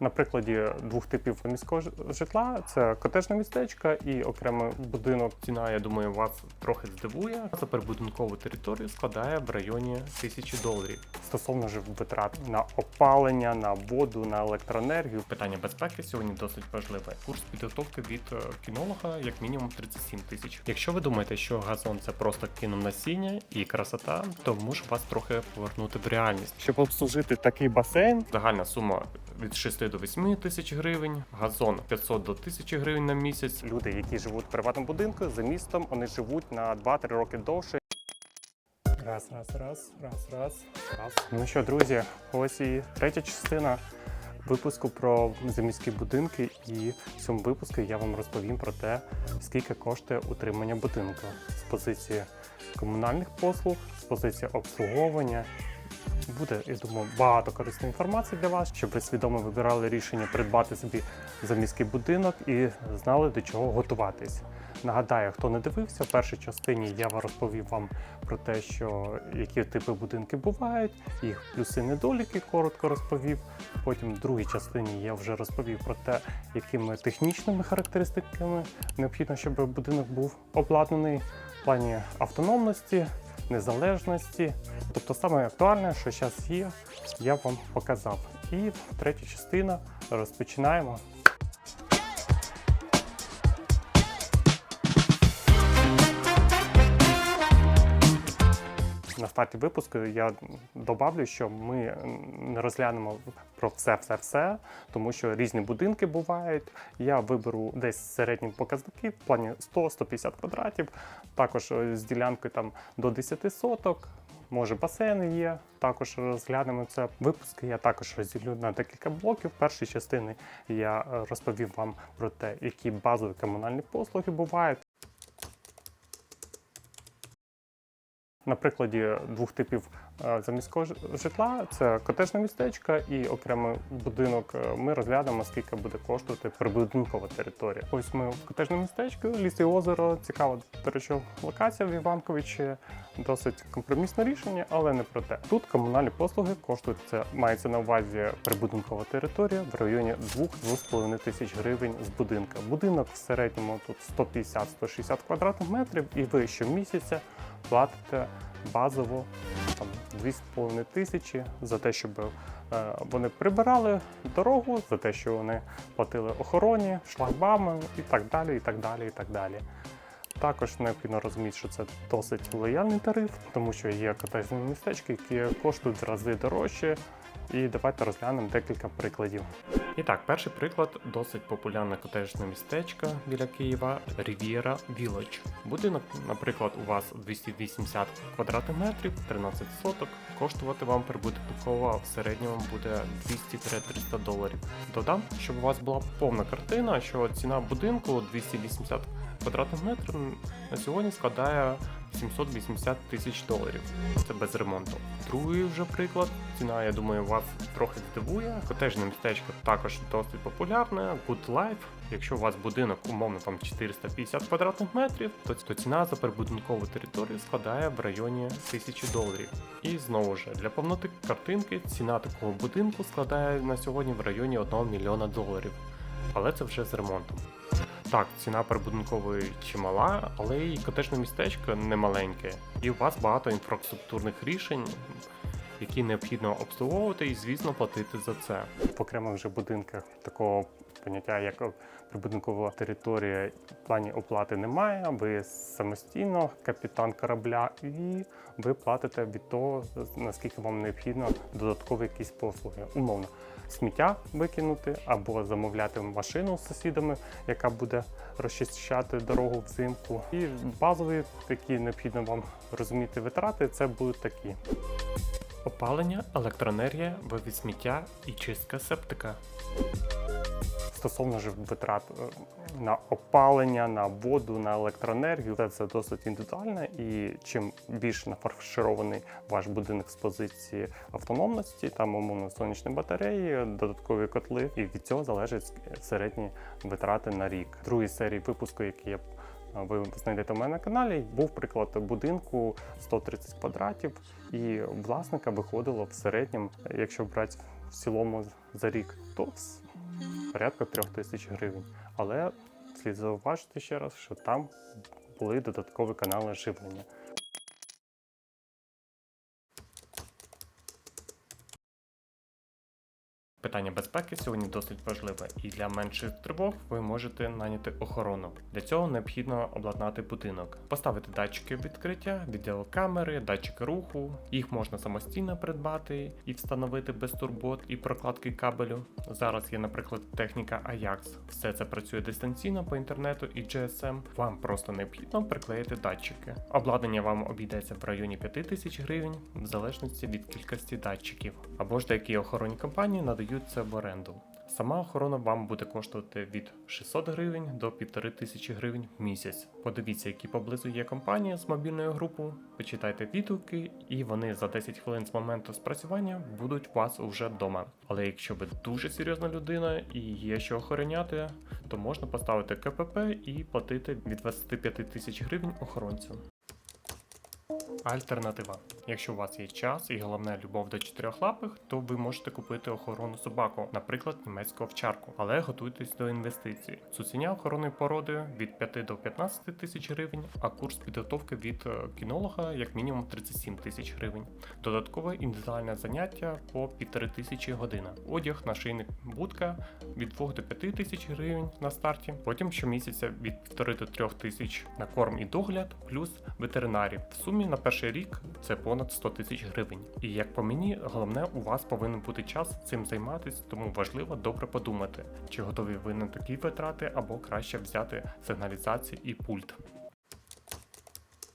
На прикладі двох типів міського житла це котежне містечко і окремий будинок. Ціна, я думаю, вас трохи здивує. За прибудинкову територію складає в районі тисячі доларів. Стосовно ж витрат на опалення, на воду, на електроенергію. Питання безпеки сьогодні досить важливе. Курс підготовки від е, кінолога як мінімум 37 тисяч. Якщо ви думаєте, що газон це просто кинув насіння і красота, то мушу вас трохи повернути в реальність. Щоб обслужити такий басейн, загальна сума від 6 до 8 тисяч гривень, газон 500 до 1000 гривень на місяць. Люди, які живуть в приватному будинку за містом, вони живуть на 2-3 роки довше. Раз, раз, раз, раз, раз, раз. Ну що, друзі, ось і третя частина випуску про заміські будинки. І в цьому випуску я вам розповім про те, скільки коштує утримання будинку з позиції комунальних послуг, з позиції обслуговування. Буде, я думаю, багато корисної інформації для вас, щоб ви свідомо вибирали рішення придбати собі заміський будинок і знали до чого готуватись. Нагадаю, хто не дивився, в першій частині я розповів вам про те, що які типи будинки бувають, їх плюси, недоліки коротко розповів. Потім в другій частині я вже розповів про те, якими технічними характеристиками необхідно, щоб будинок був обладнаний в плані автономності, незалежності. Тобто саме актуальне, що зараз є, я вам показав. І третя частина розпочинаємо. На старті випуску я добавлю, що ми не розглянемо про все, все, все, тому що різні будинки бувають. Я виберу десь середні показники в плані 100-150 квадратів, також з ділянкою там до 10 соток. Може, басейни є, також розглянемо це. Випуски я також розділю на декілька блоків. В першій частини я е, розповів вам про те, які базові комунальні послуги бувають. На прикладі двох типів е, заміського житла це котежне містечко і окремий будинок. е, Ми розглянемо, скільки буде коштувати прибудинкова територія. Ось ми в котежному містечку, ліс і озеро. Цікава, до речі, локація в Іванковичі. Досить компромісне рішення, але не про те. Тут комунальні послуги коштують це мається на увазі прибудинкова територія в районі 2-2,5 тисяч гривень з будинка. Будинок в середньому тут 150-160 квадратних метрів, і ви щомісяця платите базово там 2,5 тисячі за те, щоб е, вони прибирали дорогу, за те, що вони платили охороні, шлагбами і так далі. і так далі, і так далі. Також необхідно розуміти, що це досить лояльний тариф, тому що є котежні містечки, які коштують в рази дорожче. І давайте розглянемо декілька прикладів. І так, перший приклад досить популярне котежне містечко біля Києва Riviera Village. Будинок, наприклад, у вас 280 квадратних метрів, 13 соток. Коштувати вам прибутково в середньому буде 200-300 доларів. Додам, щоб у вас була повна картина, що ціна будинку 280 квадратних метрів на сьогодні складає 780 тисяч доларів. Це без ремонту. Другий вже приклад. Ціна, я думаю, вас трохи здивує. Котежне містечко також досить популярне. Good Life. Якщо у вас будинок умовно там 450 квадратних метрів, то ціна за прибудинкову територію складає в районі 1000 доларів. І знову ж для повноти картинки ціна такого будинку складає на сьогодні в районі 1 мільйона доларів. Але це вже з ремонтом. Так, ціна прибудинкової чимала, але і котежне містечко не маленьке. І у вас багато інфраструктурних рішень, які необхідно обслуговувати і, звісно, платити за це. В окремих вже будинках такого поняття, як прибудинкова територія, в плані оплати немає. Ви самостійно капітан корабля, і ви платите від того, наскільки вам необхідно додаткові якісь послуги. Умовно, сміття викинути або замовляти машину з сусідами, яка буде розчищати дорогу взимку. І базові такі необхідно вам розуміти витрати. Це будуть такі. Опалення, електроенергія, вивід сміття і чистка септика. Стосовно ж витрат е, на опалення, на воду, на електроенергію, це все досить індивідуально. І чим більш нафарширований ваш будинок з позиції автономності, там умовно сонячні батареї, додаткові котли, і від цього залежать середні витрати на рік. Другій серії випуску, який я ви знайдете у мене на каналі. Був приклад будинку 130 квадратів, і власника виходило в середньому, якщо брати в цілому за рік, то порядка 3 тисяч гривень. Але слід зауважити ще раз, що там були додаткові канали живлення. Питання безпеки сьогодні досить важливе, і для менших тривог ви можете наняти охорону. Для цього необхідно обладнати будинок, поставити датчики відкриття, відеокамери, датчики руху. Їх можна самостійно придбати і встановити без турбот і прокладки кабелю. Зараз є, наприклад, техніка Ajax. Все це працює дистанційно по інтернету і GSM. Вам просто необхідно приклеїти датчики. Обладнання вам обійдеться в районі 5000 гривень, в залежності від кількості датчиків. Або ж деякі охоронні компанії надають це в оренду. Сама охорона вам буде коштувати від 600 гривень до 1500 гривень в місяць. Подивіться, які поблизу є компанії з мобільною групою, почитайте відгуки, і вони за 10 хвилин з моменту спрацювання будуть у вас уже вдома. Але якщо ви дуже серйозна людина і є що охороняти, то можна поставити КПП і платити від 25 тисяч гривень охоронцю. Альтернатива. Якщо у вас є час і головне любов до чотирьохлапих, то ви можете купити охоронну собаку, наприклад, німецьку овчарку, але готуйтесь до інвестицій. Цуценя охоронної породи від 5 до 15 тисяч гривень, а курс підготовки від е, кінолога як мінімум 37 тисяч гривень. Додаткове індивідуальне заняття по 1500 тисячі година. Одяг, нашийник, будка від 2 до 5 тисяч гривень на старті. Потім щомісяця від 1,5 до 3 тисяч на корм і догляд, плюс ветеринарів. В сумі на перший рік це понад 100 тисяч гривень. І як по мені, головне у вас повинен бути час цим займатися, тому важливо добре подумати, чи готові ви на такі витрати, або краще взяти сигналізацію і пульт.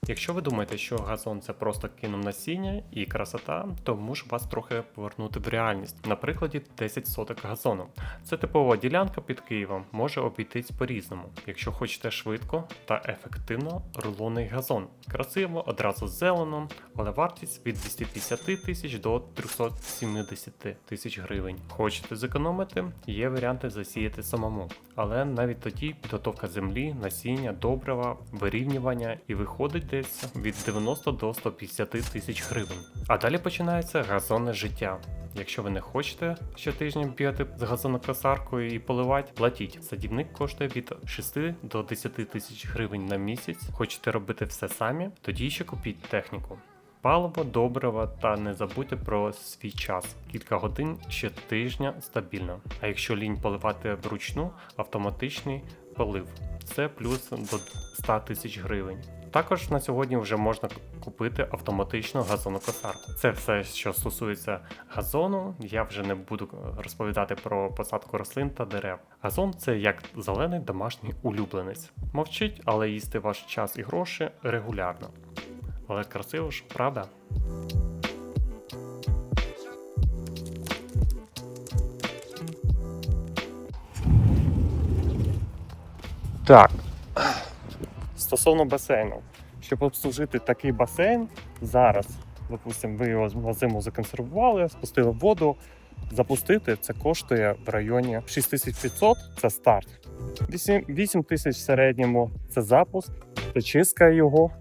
Якщо ви думаєте, що газон це просто кинув насіння і красота, то можу вас трохи повернути в реальність. На прикладі 10 соток газону. Це типова ділянка під Києвом, може обійтись по-різному. Якщо хочете швидко та ефективно рулонний газон. Красиво, одразу зелено, але вартість від 250 тисяч до 370 тисяч гривень. Хочете зекономити? Є варіанти засіяти самому. Але навіть тоді підготовка землі, насіння, добрива, вирівнювання і виходить десь від 90 до 150 тисяч гривень. А далі починається газонне життя. Якщо ви не хочете щотижня бігати з газонокосаркою і поливати, платіть. Садівник коштує від 6 до 10 тисяч гривень на місяць. Хочете робити все самі? Тоді ще купіть техніку. Паливо, добрива та не забудьте про свій час. Кілька годин щотижня стабільно. А якщо лінь поливати вручну, автоматичний полив. Це плюс до 100 тисяч гривень. Також на сьогодні вже можна купити автоматичну газонокосарку. Це все, що стосується газону. Я вже не буду розповідати про посадку рослин та дерев. Газон це як зелений домашній улюбленець. Мовчить, але їсти ваш час і гроші регулярно. Але красиво ж, правда? Так. Стосовно басейну. Щоб обслужити такий басейн зараз, допустимо, ви його на зиму законсервували, спустили воду. Запустити це коштує в районі 6500 це старт. 8 8 тисяч в середньому це запуск, це чистка його,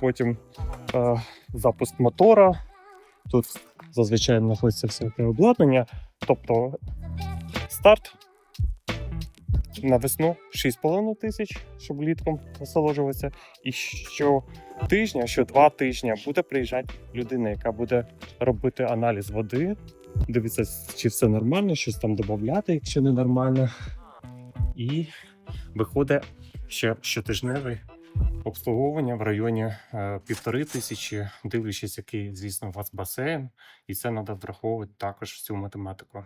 потім е, запуск мотора. Тут зазвичай знаходиться все те обладнання. Тобто старт на весну 6,5 тисяч, щоб літком насолоджуватися. І що тижня, що два тижні буде приїжджати людина, яка буде робити аналіз води, дивитися, чи все нормально, щось там додати, якщо не нормально. І виходить ще щотижневе обслуговування в районі е, півтори тисячі, дивлячись, який, звісно, у вас басейн, і це треба враховувати також всю математику.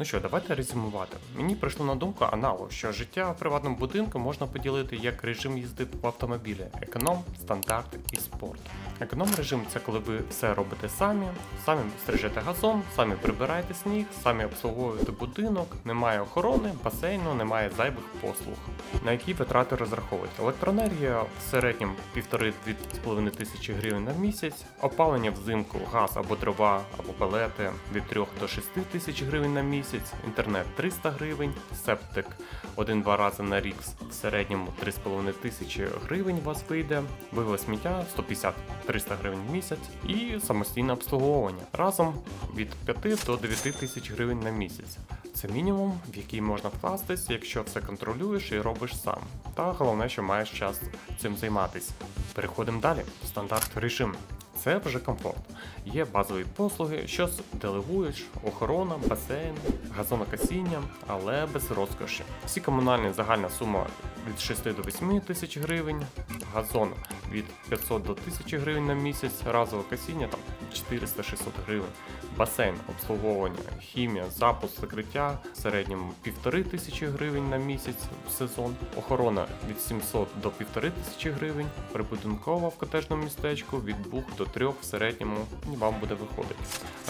Ну що, давайте резюмувати. Мені прийшло на думку аналог, що життя в приватному будинку можна поділити як режим їзди в автомобілі: економ, стандарт і спорт. Економ режим це коли ви все робите самі, самі стрижете газон, самі прибираєте сніг, самі обслуговуєте будинок, немає охорони, басейну, немає зайвих послуг. На які витрати розраховуєте? Електроенергія в середньому 1,5-2,5 тисячі гривень на місяць, опалення взимку, газ або дрова, або пелети від 3 до 6 тисяч гривень на місяць, інтернет 300 гривень, септик 1-2 рази на рік в середньому 3,5 тисячі гривень вас вийде, вивоз сміття 150-300 гривень в місяць і самостійне обслуговування разом від 5 до 9 тисяч гривень на місяць. Це мінімум, в який можна вкластись, якщо все контролюєш і робиш сам. Та головне, що маєш час цим займатися. Переходимо далі. Стандарт режим. Це вже комфорт. Є базові послуги, що делегуєш, охорона, басейн, газонокосіння, але без розкоші. Всі комунальні загальна сума від 6 до 8 тисяч гривень, газон від 500 до 1000 гривень на місяць, разове косіння там 400-600 гривень, басейн, обслуговування, хімія, запуск, закриття в середньому 1500 гривень на місяць в сезон, охорона від 700 до 1500 гривень, прибудинкова в котежному містечку від 2 до 3 в середньому вам буде виходити.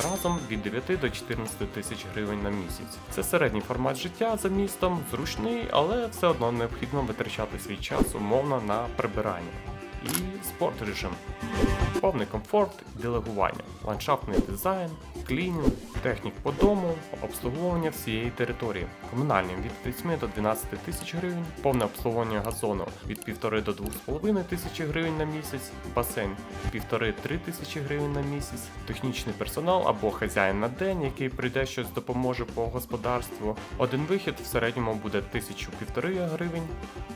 Разом від 9 до 14 тисяч гривень на місяць. Це середній формат життя за містом, зручний, але все одно необхідно витрачати свій час умовно на прибирання. І спорт режим. Повний комфорт, делегування, ландшафтний дизайн, клінінг, технік по дому, обслуговування всієї території, комунальні від 8 до 12 тисяч гривень, повне обслуговування газону від 1,5 до 2,5 тисячі гривень на місяць, басейн 1,5-3 тисячі гривень на місяць, технічний персонал або хазяїн на день, який прийде щось допоможе по господарству. Один вихід в середньому буде 1000-1,5 гривень,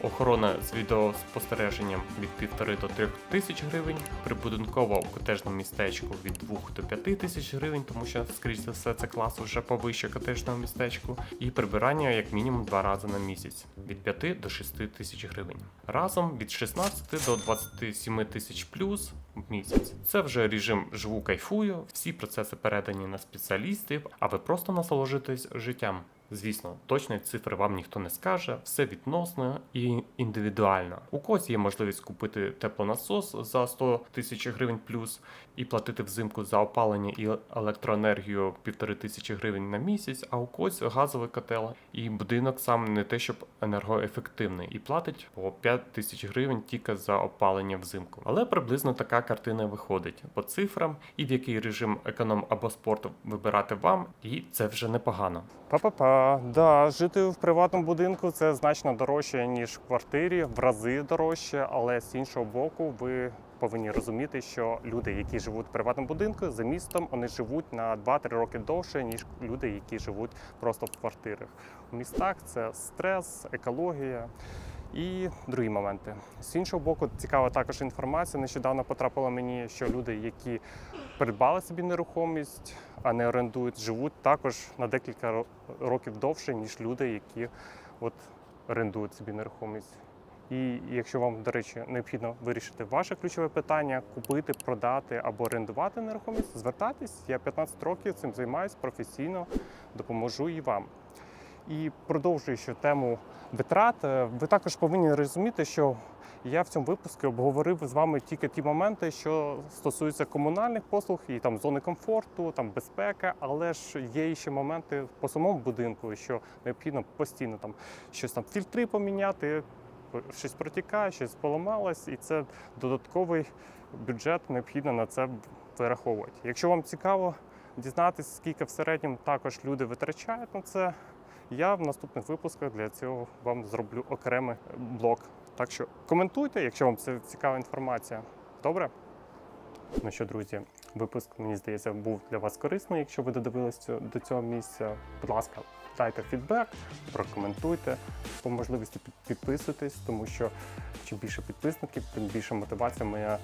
охорона з відеоспостереженням від 1,5 до 3 тисяч гривень, прибудинкова у котежному містечку від 2 до 5 тисяч гривень, тому що, скоріш за все, це клас вже повище котежного містечку, і прибирання як мінімум два рази на місяць від 5 до 6 тисяч гривень. Разом від 16 до 27 тисяч плюс в місяць. Це вже режим живу кайфую, всі процеси передані на спеціалістів, а ви просто насолоджуєтесь життям. Звісно, точної цифри вам ніхто не скаже, все відносно і індивідуально. У когось є можливість купити теплонасос за 100 тисяч гривень плюс і платити взимку за опалення і електроенергію півтори тисячі гривень на місяць, а у когось газовий котел. І будинок сам не те, щоб енергоефективний, і платить по 5 тисяч гривень тільки за опалення взимку. Але приблизно така картина виходить по цифрам, і в який режим економ або спорту вибирати вам, і це вже непогано. Па-па-па, да, жити в приватному будинку це значно дорожче, ніж в квартирі, в рази дорожче, але з іншого боку, ви повинні розуміти, що люди, які живуть в приватному будинку, за містом, вони живуть на 2-3 роки довше, ніж люди, які живуть просто в квартирах. У містах це стрес, екологія. І другі моменти. З іншого боку, цікава також інформація. Нещодавно потрапила мені, що люди, які придбали собі нерухомість, а не орендують, живуть також на декілька років довше, ніж люди, які от орендують собі нерухомість. І якщо вам, до речі, необхідно вирішити ваше ключове питання, купити, продати або орендувати нерухомість, звертайтесь. Я 15 років цим займаюся професійно, допоможу і вам. І продовжуючи тему витрат, е, ви також повинні розуміти, що я в цьому випуску обговорив з вами тільки ті моменти, що стосуються комунальних послуг і там зони комфорту, там безпека, але ж є ще моменти по самому будинку, що необхідно постійно там щось там фільтри поміняти, щось протікає, щось поламалось, і це додатковий бюджет необхідно на це вираховувати. Якщо вам цікаво дізнатися, скільки в середньому також люди витрачають на це. Я в наступних випусках для цього вам зроблю окремий блок. Так що коментуйте, якщо вам це цікава інформація. Добре? Ну що, друзі, випуск, мені здається, був для вас корисний. Якщо ви додивились до цього місця, будь ласка, дайте фідбек, прокоментуйте. По можливості під- підписуйтесь, тому що чим більше підписників, тим більше мотивація моя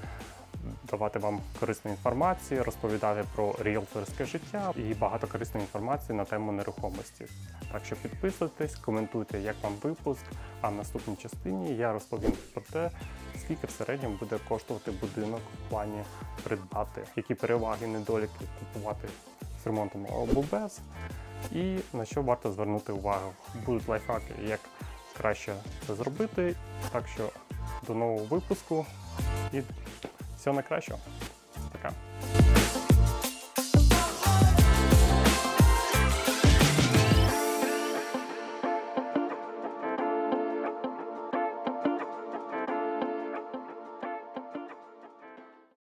давати вам корисну інформацію, розповідати про ріелторське життя і багато корисної інформації на тему нерухомості. Так що підписуйтесь, коментуйте, як вам випуск. А в наступній частині я розповім про те, скільки в середньому буде коштувати будинок в плані придбати, які переваги, недоліки купувати з ремонтом або без, і на що варто звернути увагу. Будуть лайфхаки, як краще це зробити. Так що до нового випуску і всього найкращого.